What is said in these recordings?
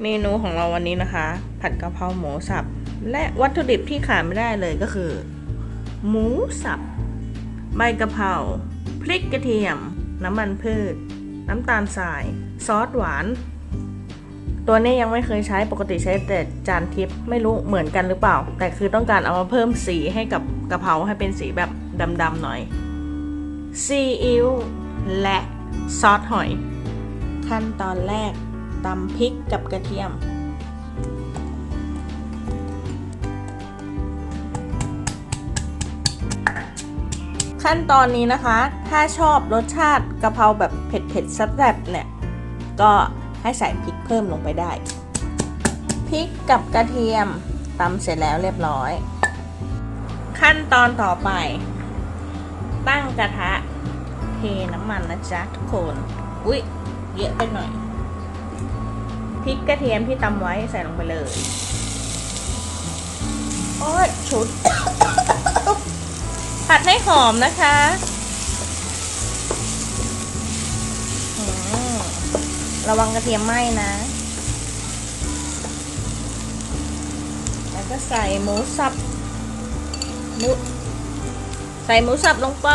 เมนูของเราวันนี้นะคะ ผัดกะเพราหมูสับ และวัตถุดิบที่ขาดไม่ได้เลยก็คือ หมูสับ ใบกะเพราพริกกระเทียม น้ำมันพืช น้ำตาลทราย ซอสหวาน ตัวนี้ยังไม่เคยใช้ปกติใช้แต่จานทิพย์ไม่รู้เหมือนกันหรือเปล่า แต่คือต้องการเอามาเพิ่มสีให้กับกะเพราให้เป็นสีแบบดำๆหน่อยซีอิ๊วและซอสหอย ขั้นตอนแรก ตำพริกกับกระเทียม ขั้นตอนนี้นะคะ ถ้าชอบรสชาติกะเพราแบบเผ็ดๆแซ่บๆเนี่ย ก็ให้ใส่พริกเพิ่มลงไปได้ พริกกับกระเทียมตำเสร็จแล้วเรียบร้อย ขั้นตอนต่อไป ตั้งกระทะเทน้ำมันนะจ๊ะทุกคน อุ๊ย เยอะไปหน่อย พริกกระเทียมที่ตำไว้ใส่ลงไปเลย โอ้ยชุด ผัดให้หอมนะคะระวังกระเทียมไหม้นะ แล้วก็ใส่หมูสับหมูใส่หมูสับลงไป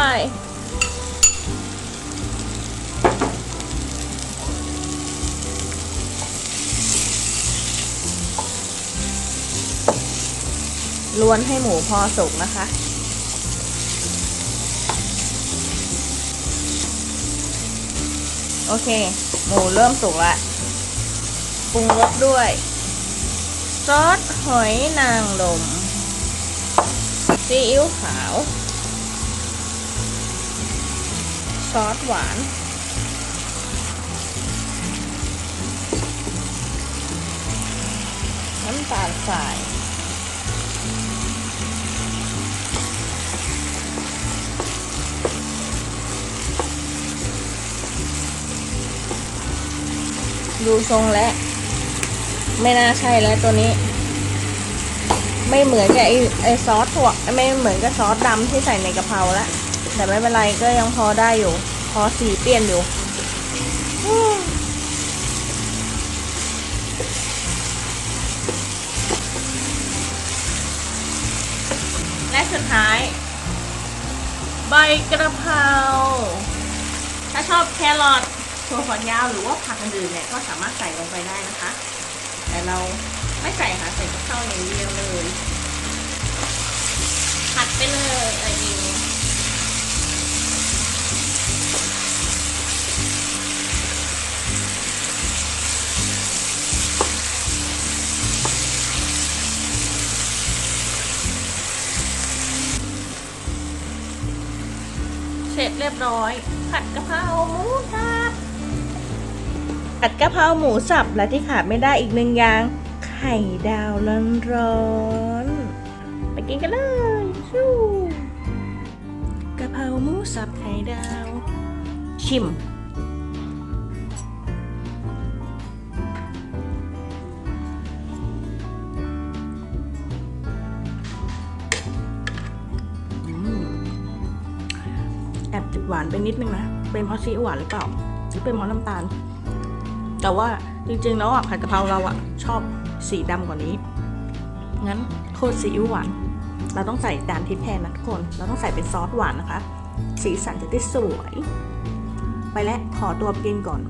ลวนให้หมูพอสุกนะคะ โอเค หมูเริ่มสุกละปรุงรสด้วยซอสหอยนางรมซีอิ๊วขาว ซอสหวาน น้ำตาลทราย ดูทรงแล้ว ไม่น่าใช่แล้วตัวนี้ ไม่เหมือนกับไอไอซอสถั่วไม่เหมือนกับซอสดำที่ใส่ในกะเพราละ แต่ไม่เป็นไรก็ยังพอได้อยู่ พอสีเปลี่ยนอยู่และสุดท้าย ใบกระเพราถ้าชอบแครอท ถั่วฝักยาวหรือว่าผักอื่นๆเนี่ยก็สามารถใส่ลงไปได้นะคะ แต่เราไม่ใส่ค่ะใส่กะเพราอย่างเดียวเลย ผัดไปเลยอะไรดีเสร็จเรียบร้อย ผัดกะเพราหมูสับ ผัดกะเพราหมูสับและที่ขาดไม่ได้อีกหนึ่งอย่าง ไข่ดาวร้อนๆไปกินกันเลยชูกะเพราหมูสับไข่ดาว ชิมแอบติดหวานไปนิดนึงนะ เป็นเพราะซีอิ๊วหวานหรือเปล่า หรือเป็นเพราะน้ำตาล แต่ว่าจริงๆแล้วอะผัดกะเพราเราอะชอบสีดำกว่านี้ งั้นโคตรซีอิ๊วหวาน เราต้องใส่จานทิพแทนนะทุกคน เราต้องใส่เป็นซอสหวานนะคะ สีสันจะได้สวย ไปแล้วขอตัวไปกินก่อน